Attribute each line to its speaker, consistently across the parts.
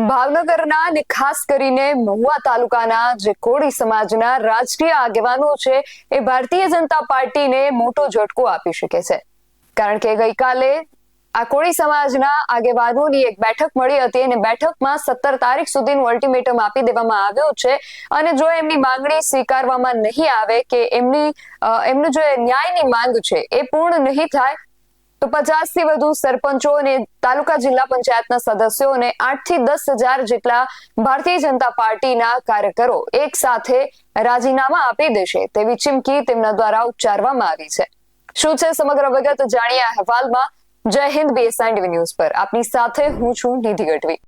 Speaker 1: ભાવનગરના અને ખાસ કરીને મહુવા તાલુકાના જે કોળી સમાજના રાજકીય આગેવાનો છે, એ ભારતીય જનતા પાર્ટીને મોટો ઝટકો આપી શકે છે. કારણ કે ગઈકાલે આ કોળી સમાજના આગેવાનોની એક બેઠક મળી હતી અને બેઠકમાં સત્તર તારીખ સુધીનું અલ્ટિમેટમ આપી દેવામાં આવ્યો છે અને જો એમની માંગણી સ્વીકારવામાં નહીં આવે કે એમની એમનું જે ન્યાયની માંગ છે, એ પૂર્ણ નહીં થાય તો પચાસથી વધુ સરપંચો અને તાલુકા જિલ્લા પંચાયતના સદસ્યો અને આઠથી દસ હજાર જેટલા ભારતીય જનતા પાર્ટીના કાર્યકરો એક સાથે રાજીનામા આપી દેશે તેવી ચીમકી તેમના દ્વારા ઉચ્ચારવામાં આવી છે. શું છે સમગ્ર વિગત? જાણીએ અહેવાલમાં. જય હિન્દ બીએસઆઈ ન્યૂઝ પર. આપની સાથે હું છું નિધિ ગઢવી.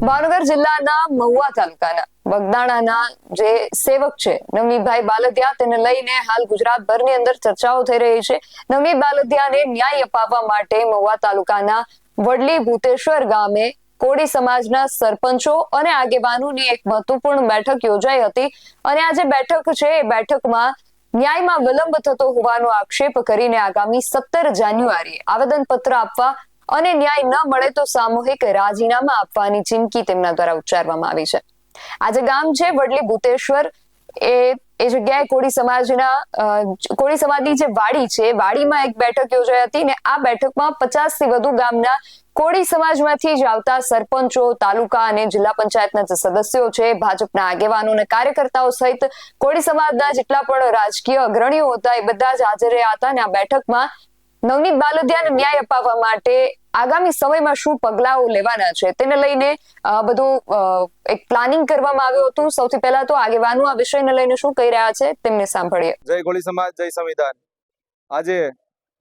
Speaker 1: ભાવનગર જિલ્લાના મહુવા તાલુકાના વગદાણાના જે સેવક છે, નવનીતભાઈ બાલદિયા, તેને લઈને હાલ ગુજરાતભરની અંદર ચર્ચાઓ થઈ રહી છે. નવનીત બાલદિયાને ન્યાય અપાવવા માટે મહુવા તાલુકાના વડલી ભૂતેશ્વર ગામે કોળી સમાજના સરપંચો અને આગેવાનોની એક મહત્વપૂર્ણ બેઠક યોજાઈ હતી અને આ જે બેઠક છે, એ બેઠકમાં ન્યાયમાં વિલંબ થતો હોવાનો આક્ષેપ કરીને આગામી સત્તર જાન્યુઆરીએ આવેદનપત્ર આપવા અને ન્યાય ન મળે તો સામૂહિક રાજીનામા આપવાની ચીમકી તેમના દ્વારા ઉચ્ચારવામાં આવી છે. આજે ગામ છે, વડલી ભૂતેશ્વર, એ એ જગ્યાએ કોળી સમાજના કોળી સમાજની જે વાડી છે, વાડીમાં એક બેઠક યોજાઈ હતી ને આ બેઠકમાં પચાસથી વધુ ગામના કોળી સમાજમાંથી જ આવતા સરપંચો, તાલુકા અને જિલ્લા પંચાયતના જે સદસ્યો છે, ભાજપના આગેવાનો અને કાર્યકર્તાઓ સહિત કોળી સમાજના જેટલા પણ રાજકીય અગ્રણીઓ હતા, એ બધા જ હાજર રહ્યા હતા અને આ બેઠકમાં નવનીત બાલદિયાને ન્યાય અપાવવા માટે આગામી સમયમાં શું પગલાઓ લેવાના છે તેને લઈને બધું એક પ્લાનિંગ કરવામાં આવ્યું હતું. સૌથી પહેલા તો આગેવાનો આ વિષયને લઈને શું કહી રહ્યા છે તેમને સાંભળીએ.
Speaker 2: જય ગોળી સમાજ, જય સંવિધાન. આજે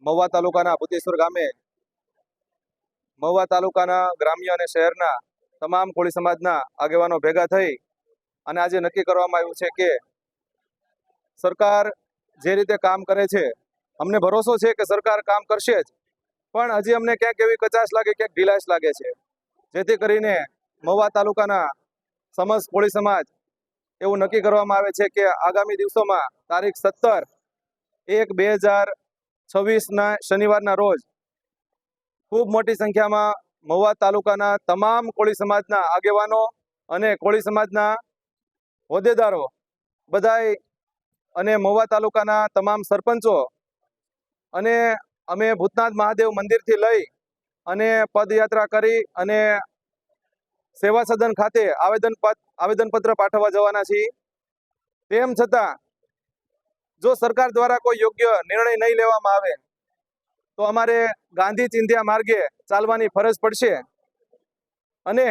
Speaker 2: મહુવા તાલુકાના ભૂતેશ્વર ગામે, મહુવા તાલુકાના ગ્રામ્ય અને શહેરના તમામ કોળી સમાજના આગેવાનો ભેગા થઈ અને આજે નક્કી કરવામાં આવ્યું છે કે સરકાર જે રીતે કામ કરે છે, અમને ભરોસો છે કે સરકાર કામ કરશે જ. પણ હજી અમને ક્યાંક એવી કચાશ લાગે, ક્યાંક ઢીલાશ લાગે છે. જેથી કરીને મહુવા તાલુકાના સમસ્ત કોળી સમાજ એવું નક્કી કરવામાં આવે છે કે આગામી દિવસોમાં તારીખ સત્તર એક બે હજાર છવ્વીસના શનિવારના રોજ ખૂબ મોટી સંખ્યામાં મહુવા તાલુકાના તમામ કોળી સમાજના આગેવાનો અને કોળી સમાજના હોદ્દેદારો બધાય અને મહુવા તાલુકાના તમામ સરપંચો અને અમે ભૂતનાથ મહાદેવ મંદિરથી લઈ અને પદયાત્રા કરી અને સેવા સદન ખાતે આવેદન આવેદનપત્ર પાઠવવા જવાના છીએ. તેમ છતાં, જો સરકાર દ્વારા કોઈ યોગ્ય નિર્ણય નહીં લેવામાં આવે, તો અમારે ગાંધી ચિંધ્યા માર્ગે ચાલવાની ફરજ પડશે. અને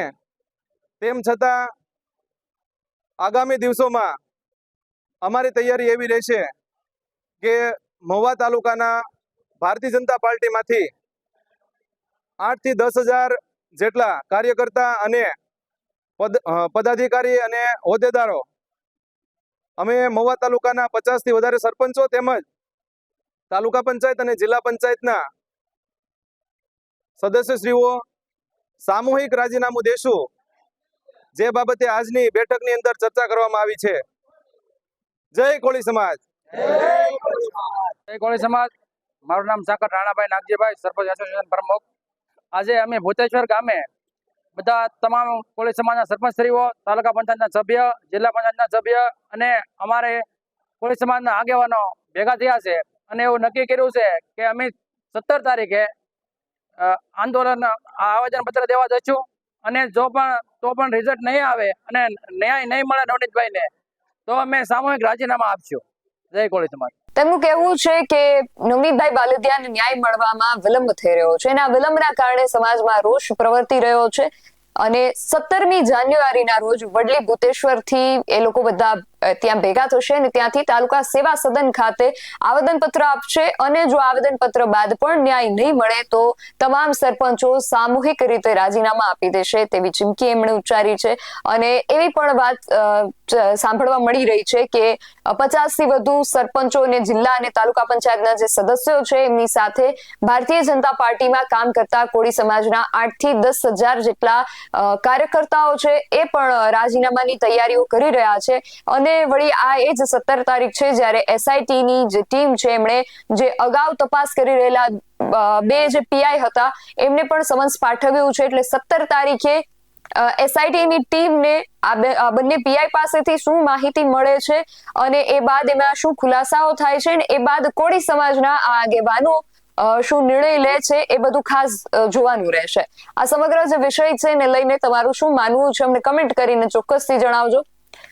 Speaker 2: તેમ છતાં, આગામી દિવસોમાં અમારી તૈયારી એવી રહેશે કે મહુવા તાલુકાના ભારતીય જનતા પાર્ટીમાંથી આઠથી દસ જેટલા કાર્યકર્તા અને પદાધિકારી અને હોદ્દેદારો, અમે મહુવા તાલુકાના પચાસથી વધારે સરપંચો તેમજ તાલુકા પંચાયત અને જિલ્લા પંચાયતના સદસ્યશ્રીઓ, સામૂહિક રાજીનામું દેશું. જે બાબતે આજની બેઠકની અંદર ચર્ચા કરવામાં આવી છે. જય કોળી સમાજ.
Speaker 3: જય કોળી સમાજ. મારું નામ સાકર રાણાભાઈ નાગજીભાઈ, સરપંચ એસોસિએશન પ્રમુખ. આજે અમે ભૂતેશ્વર ગામે બધા તમામ કોળી સમાજના સરપંચશ્રીઓ, તાલુકા પંચાયતના સભ્ય, જિલ્લા પંચાયતના સભ્ય અને અમારે કોળી સમાજના આગેવાનો ભેગા થયા છે અને એવું નક્કી કર્યું છે કે અમે સત્તર તારીખે આંદોલન આવેદન પત્ર દેવા જઈશું અને જો પણ, તો પણ રિઝલ્ટ નહીં આવે અને ન્યાય નહીં મળે નવનીતભાઈને, તો અમે સામૂહિક રાજીનામા આપશું. જય કોળી સમાજ.
Speaker 1: તેમનું કહેવું છે કે નવનીતભાઈ બાલદિયાને ન્યાય મળવામાં વિલંબ થઈ રહ્યો છે અને આ વિલંબના કારણે સમાજમાં રોષ પ્રવર્તી રહ્યો છે. અને સત્તરમી જાન્યુઆરીના રોજ વડલી ભૂતેશ્વરથી એ લોકો બધા ત્યાં ભેગા થશે અને ત્યાંથી તાલુકા સેવા સદન ખાતે આવેદનપત્ર આપશે અને જો આવેદનપત્ર બાદ પણ ન્યાય નહીં મળે તો તમામ સરપંચો સામૂહિક રીતે રાજીનામા આપી દેશે તેવી ચીમકી એમણે ઉચ્ચારી છે. અને એવી પણ વાત સાંભળવા મળી રહી છે કે પચાસથી વધુ સરપંચો અને જિલ્લા અને તાલુકા પંચાયતના જે સદસ્યો છે એમની સાથે ભારતીય જનતા પાર્ટીમાં કામ કરતા કોળી સમાજના આઠથી દસ હજાર જેટલા કાર્યકર્તાઓ છે એ પણ રાજીનામાની તૈયારીઓ કરી રહ્યા છે. અને અને વળી આ એ જ સત્તર તારીખ છે જ્યારે એસઆઈટી ની જે ટીમ છે, એમણે જે અગાઉ તપાસ કરી રહેલા બે જે પીઆઈ હતા, એમને પણ સમન્સ પાઠવ્યું છે. એટલે સત્તર તારીખે એસઆઈટી ની ટીમને આ બંને પીઆઈ પાસેથી શું માહિતી મળે છે અને એ બાદ એમાં શું ખુલાસાઓ થાય છે અને એ બાદ કોળી સમાજના આ આગેવાનો શું નિર્ણય લે છે એ બધું ખાસ જોવાનું રહેશે. આ સમગ્ર જે વિષય છે એને લઈને તમારું શું માનવું છે અમને કમેન્ટ કરીને ચોક્કસથી જણાવજો.